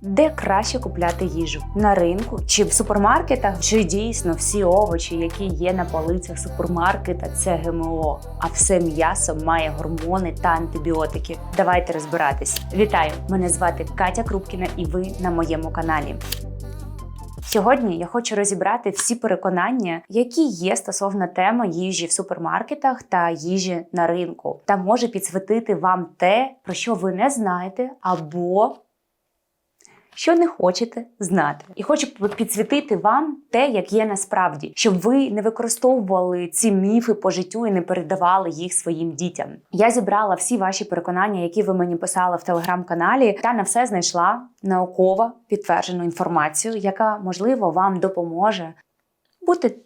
Де краще купляти їжу на ринку чи в супермаркетах? Чи дійсно всі овочі, які є на полицях супермаркета, це ГМО, а все м'ясо має гормони та антибіотики? Давайте розбиратись. Вітаю! Мене звати Катя Крупкіна, і ви на моєму каналі. Сьогодні я хочу розібрати всі переконання, які є стосовно теми їжі в супермаркетах та їжі на ринку, та може підсвітити вам те, про що ви не знаєте, або що не хочете знати, і хочу підсвітити вам те, як є насправді, щоб ви не використовували ці міфи по життю і не передавали їх своїм дітям. Я зібрала всі ваші переконання, які ви мені писали в телеграм-каналі, та на все знайшла науково підтверджену інформацію, яка можливо вам допоможе бути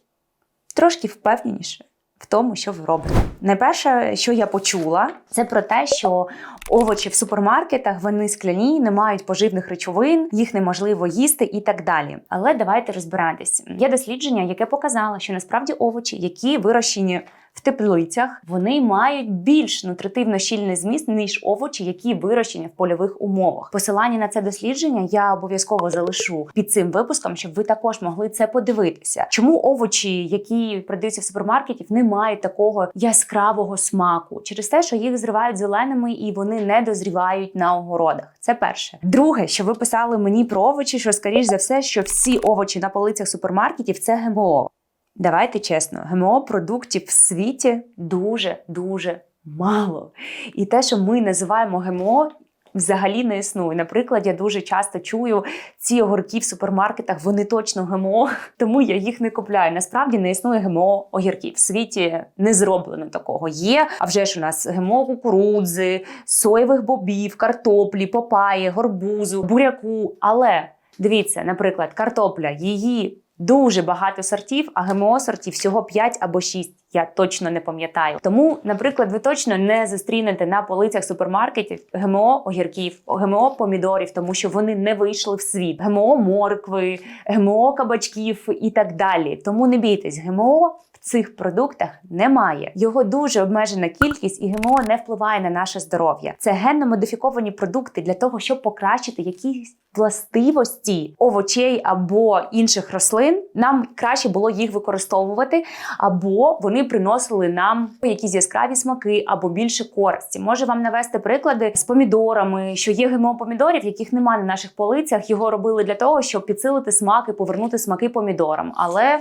трошки впевненіше. В тому, що ви робите. Найперше, що я почула, це про те, що овочі в супермаркетах вони скляні, не мають поживних речовин, їх неможливо їсти і так далі. Але давайте розбиратись. Є дослідження, яке показало, що насправді овочі, які вирощені в теплицях, вони мають більш нутритивно щільний зміст, ніж овочі, які вирощені в польових умовах. Посилання на це дослідження я обов'язково залишу під цим випуском, щоб ви також могли це подивитися. Чому овочі, які продаються в супермаркеті, не мають такого яскравого смаку через те, що їх зривають зеленими і вони не дозрівають на огородах. Це перше. Друге, що ви писали мені про овочі, що скоріш за все, що всі овочі на полицях супермаркетів це ГМО. Давайте чесно, ГМО продуктів в світі дуже дуже мало. І те, що ми називаємо ГМО. Взагалі не існує. Наприклад, я дуже часто чую ці огірки в супермаркетах, вони точно ГМО, тому я їх не купляю. Насправді не існує ГМО огірків. В світі не зроблено такого. Є, а вже ж у нас ГМО кукурудзи, соєвих бобів, картоплі, папаї, горбузу, буряку. Але дивіться, наприклад, картопля, її дуже багато сортів, а ГМО сортів всього 5 або 6. Я точно не пам'ятаю. Тому, наприклад, ви точно не зустрінете на полицях супермаркетів ГМО огірків, ГМО помідорів, тому що вони не вийшли в світ, ГМО моркви, ГМО кабачків і так далі. Тому не бійтесь, ГМО цих продуктах немає. Його дуже обмежена кількість, і ГМО не впливає на наше здоров'я. Це генно модифіковані продукти для того, щоб покращити якісь властивості овочей або інших рослин. Нам краще було їх використовувати, або вони приносили нам якісь яскраві смаки або більше користі. Можу вам навести приклади з помідорами, що є ГМО помідорів, яких немає на наших полицях. Його робили для того, щоб підсилити смак і повернути смаки помідорам. Але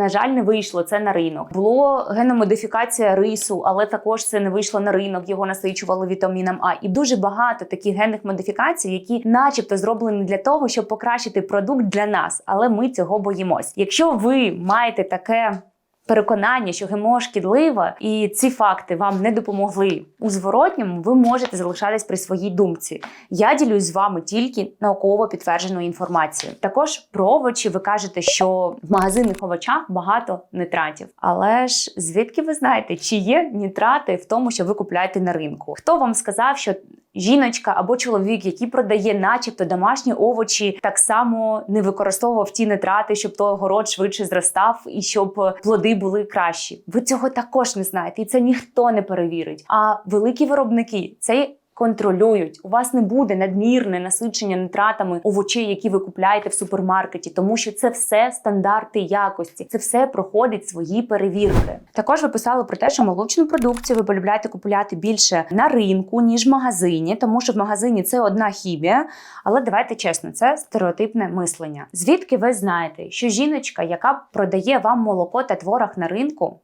на жаль, не вийшло це на ринок. Було геномодифікація рису, але також це не вийшло на ринок. Його насичували вітаміном А. І дуже багато таких генних модифікацій, які, начебто, зроблені для того, щоб покращити продукт для нас, але ми цього боїмось. Якщо ви маєте таке. Переконання, що ГМО шкідлива, і ці факти вам не допомогли у зворотньому, ви можете залишатись при своїй думці. Я ділюсь з вами тільки науково підтвердженою інформацією. Також про овочі ви кажете, що в магазинних овочах багато нитратів. Але ж звідки ви знаєте, чи є нітрати в тому, що ви купляєте на ринку? Хто вам сказав, що жіночка або чоловік, який продає, начебто, домашні овочі, так само не використовував ті нитрати, щоб той огород швидше зростав і щоб плоди були кращі. Ви цього також не знаєте, і це ніхто не перевірить. А великі виробники це. Контролюють, у вас не буде надмірне насичення нитратами овочей, які ви купляєте в супермаркеті, тому що це все стандарти якості, це все проходить свої перевірки. Також ви писали про те, що молочну продукцію ви полюбляєте купувати більше на ринку ніж в магазині, тому що в магазині це одна хімія. Але давайте чесно, це стереотипне мислення. Звідки ви знаєте, що жіночка, яка продає вам молоко та творог на ринку,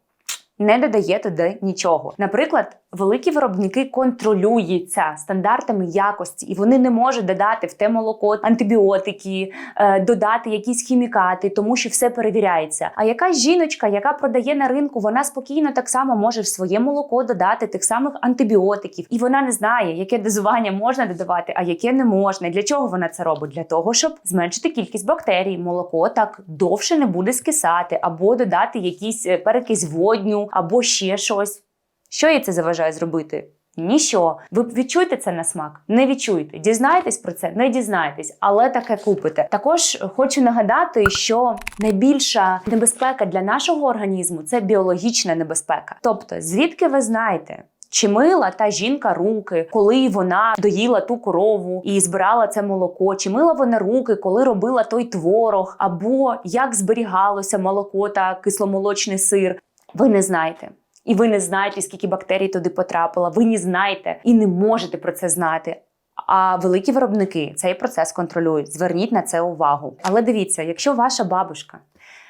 не додає туди нічого. Наприклад, великі виробники контролюються стандартами якості, і вони не можуть додати в те молоко антибіотики, е, додати якісь хімікати, тому що все перевіряється. А якась жіночка, яка продає на ринку, вона спокійно так само може в своє молоко додати тих самих антибіотиків, і вона не знає, яке дозування можна додавати, а яке не можна. Для чого вона це робить? Для того, щоб зменшити кількість бактерій. Молоко так довше не буде скисати, або додати якісь е, перекись водню, або ще щось. Що їй це заважає зробити? Ніщо. Ви відчуєте це на смак? Не відчуєте. Дізнаєтесь про це? Не дізнаєтесь, але таке купите. Також хочу нагадати, що найбільша небезпека для нашого організму це біологічна небезпека. Тобто, звідки ви знаєте? Чи мила та жінка руки, коли вона доїла ту корову і збирала це молоко? Чи мила вона руки, коли робила той творог? Або як зберігалося молоко та кисломолочний сир? Ви не знаєте. І ви не знаєте, скільки бактерій туди потрапило. Ви не знаєте і не можете про це знати. А великі виробники цей процес контролюють. Зверніть на це увагу. Але дивіться, якщо ваша бабушка,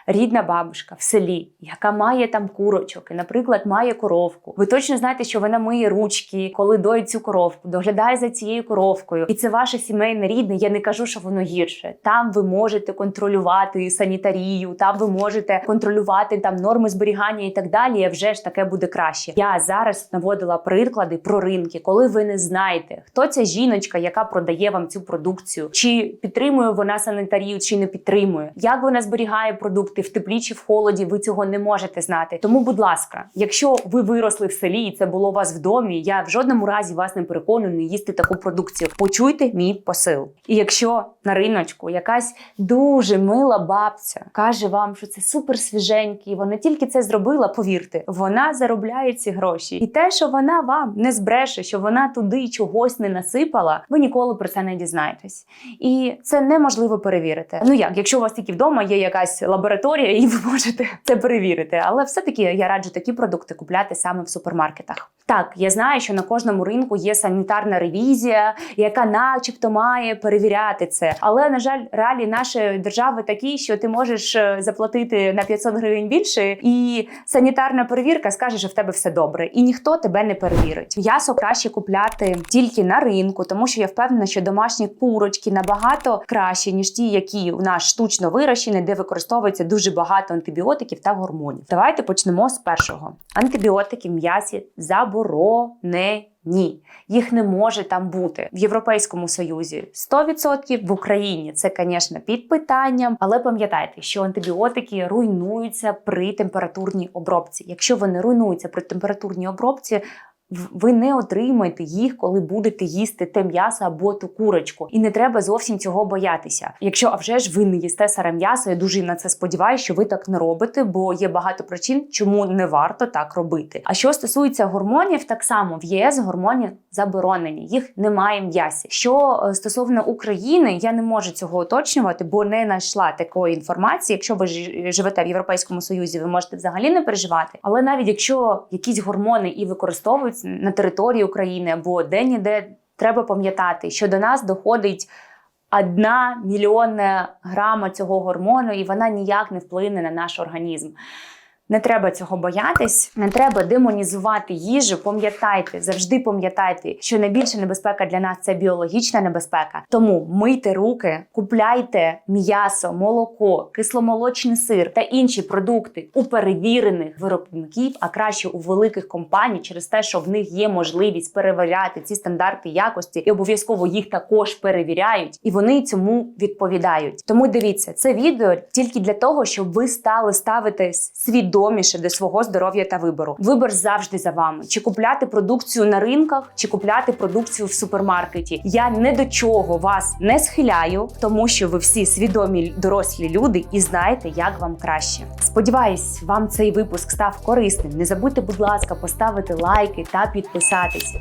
рідна бабушка в селі, яка має там курочок, і, наприклад, має коровку, ви точно знаєте, що вона миє ручки, коли доїть цю коровку, доглядає за цією коровкою, і це ваше сімейне рідне. Я не кажу, що воно гірше. Там ви можете контролювати санітарію, там ви можете контролювати там норми зберігання і так далі. І вже ж таке буде краще. Я зараз наводила приклади про ринки, коли ви не знаєте, хто ця жіночка, яка продає вам цю продукцію, чи підтримує вона санітарію, чи не підтримує, як вона зберігає продукти в теплі чи в холоді. Ви цього не можете знати. Тому, будь ласка, якщо ви виросли в селі і це було у вас в домі, я в жодному разі вас не переконую не їсти таку продукцію. Почуйте мій посил. І якщо на риночку якась дуже мила бабця каже вам, що це супер свіженький, вона тільки це зробила, повірте, вона заробляє ці гроші. І те, що вона вам не збреше, що вона туди чогось не насипала, ви ніколи про це не дізнаєтесь. І це неможливо перевірити. Ну як, якщо у вас тільки вдома є якась лабораторія, і ви можете це перевірити. Але все-таки я раджу такі продукти купляти саме в супермаркетах. Так, я знаю, що на кожному ринку є санітарна ревізія, яка, начебто, має перевіряти це. Але на жаль, реалії нашої держави такі, що ти можеш е, заплатити на 500 гривень більше, і санітарна перевірка скаже, що в тебе все добре, і ніхто тебе не перевірить. М'ясо краще купляти тільки на ринку, тому що я впевнена, що домашні курочки набагато кращі, ніж ті, які у нас штучно вирощені, де використовується дуже багато антибіотиків та гормонів. Давайте почнемо з першого. Антибіотики в м'ясі заборонені. Їх не може там бути в Європейському Союзі 100%, в Україні це, звісно, під питанням. Але пам'ятайте, що антибіотики руйнуються при температурній обробці. Якщо вони руйнуються при температурній обробці, ви не отримаєте їх, коли будете їсти те м'ясо або ту курочку. І не треба зовсім цього боятися. Якщо а вже ж ви не їсте сире м'ясо, я дуже на це сподіваюся, що ви так не робите, бо є багато причин, чому не варто так робити. А що стосується гормонів, так само в ЄС гормони заборонені, їх немає м'ясі. Що е, стосовно України, я не можу цього уточнювати, бо не знайшла такої інформації. Якщо ви ж- живете в Європейському Союзі, ви можете взагалі не переживати. Але навіть якщо якісь гормони і на території України або де-ніде, треба пам'ятати, що до нас доходить. Одна мільйонна грама цього гормону, і вона ніяк не вплине на наш організм. Не треба цього боятись, не треба демонізувати їжу. Пам'ятайте, завжди пам'ятайте, що найбільша небезпека для нас це біологічна небезпека. Тому мийте руки, купляйте м'ясо, молоко, кисломолочний сир та інші продукти у перевірених виробників, а краще у великих компаній, через те, що в них є можливість перевіряти ці стандарти якості, і обов'язково їх також перевіряють, і вони цьому відповідають. Тому дивіться це відео тільки для того, щоб ви стали ставити свідоміше до свого здоров'я та вибору. Вибір завжди за вами: чи купляти продукцію на ринках, чи купляти продукцію в супермаркеті. Я не до чого вас не схиляю, тому що ви всі свідомі дорослі люди і знаєте, як вам краще. Сподіваюсь, вам цей випуск став корисним. Не забудьте, будь ласка, поставити лайки та підписатись.